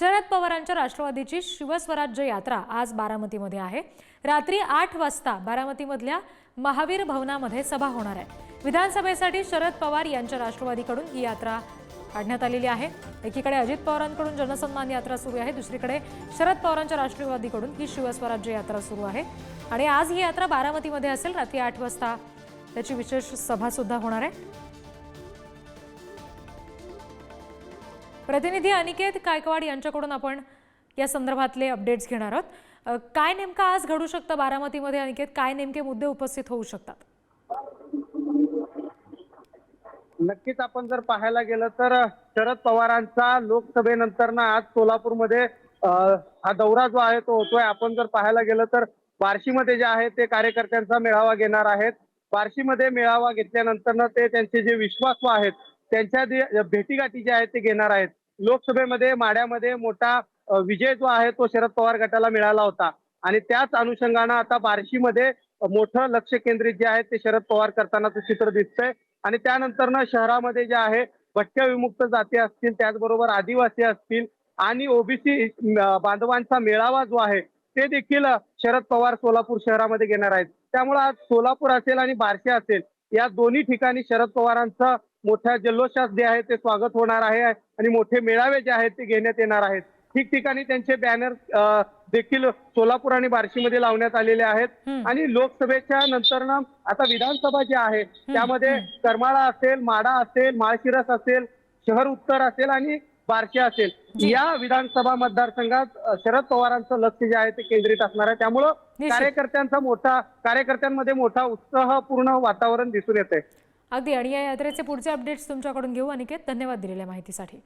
शरद पवारांच्या राष्ट्रवादीची शिवस्वराज्य यात्रा आज बारामतीमध्ये आहे. रात्री आठ वाजता बारामतीमधल्या महावीर भवनामध्ये सभा होणार आहे. विधानसभेसाठी शरद पवार यांच्या राष्ट्रवादीकडून ही यात्रा काढण्यात आलेली आहे. एकीकडे अजित पवारांकडून जनसन्मान यात्रा सुरू आहे. दुसरीकडे शरद पवारांच्या राष्ट्रवादीकडून ही शिवस्वराज्य यात्रा सुरू आहे. आणि आज ही यात्रा बारामतीमध्ये असेल. रात्री आठ वाजता त्याची विशेष सभासुद्धा होणार आहे. प्रतिनिधी अनिकेत गायकवाड यांच्याकडून आपण या संदर्भातले अपडेट्स घेणार आहोत. काय नेमकं आज घडू शकतं बारामतीमध्ये? अनिकेत काय नेमके मुद्दे उपस्थित होऊ शकतात? नक्कीच आपण जर पाहायला गेलं तर शरद पवारांचा लोकसभेनंतर ना आज सोलापूरमध्ये हा दौरा जो आहे तो होतोय. आपण जर पाहायला गेलं तर बार्शीमध्ये जे आहे ते कार्यकर्त्यांचा मेळावा घेणार आहेत. बार्शीमध्ये मेळावा घेतल्यानंतर ना ते त्यांचे जे विश्वास आहेत त्यांच्या भेटीगाठी जे आहेत ते घेणार आहेत. लोकसभेमध्ये माड्यामध्ये मोठा विजय जो आहे तो शरद पवार गटाला मिळाला होता. आणि त्याच अनुषंगानं आता बार्शीमध्ये मोठं लक्ष केंद्रित जे आहे ते शरद पवार करतानाचं चित्र दिसतंय. आणि त्यानंतर ना शहरामध्ये जे आहे भटक्या विमुक्त जाती असतील त्याचबरोबर आदिवासी असतील आणि ओबीसी बांधवांचा मेळावा जो आहे ते देखील शरद पवार सोलापूर शहरामध्ये घेणार आहेत. त्यामुळे आज सोलापूर असेल आणि बार्शी असेल या दोन्ही ठिकाणी शरद पवारांचं मोठ्या जल्लोषात जे आहे ते स्वागत होणार आहे आणि मोठे मेळावे जे आहेत ते घेण्यात येणार आहेत. ठिकठिकाणी त्यांचे बॅनर देखील सोलापूर आणि बार्शीमध्ये लावण्यात आलेले आहेत. आणि लोकसभेच्या नंतर ना आता विधानसभा जी आहे त्यामध्ये करमाळा असेल माडा असेल माळशिरस असेल शहर उत्तर असेल आणि बार्शी असेल. या विधानसभा मतदारसंघात शरद पवारांचं लक्ष जे आहे ते केंद्रित असणार आहे. त्यामुळं. कार्यकर्त्यांचा मोठा कार्यकर्त्यांमध्ये मोठा उत्साहपूर्ण वातावरण दिसून येत आहे अगदी. आणि या यात्रेचे पुढचे अपडेट्स तुमच्याकडून घेऊ. अनिकेत धन्यवाद दिलेल्या माहितीसाठी.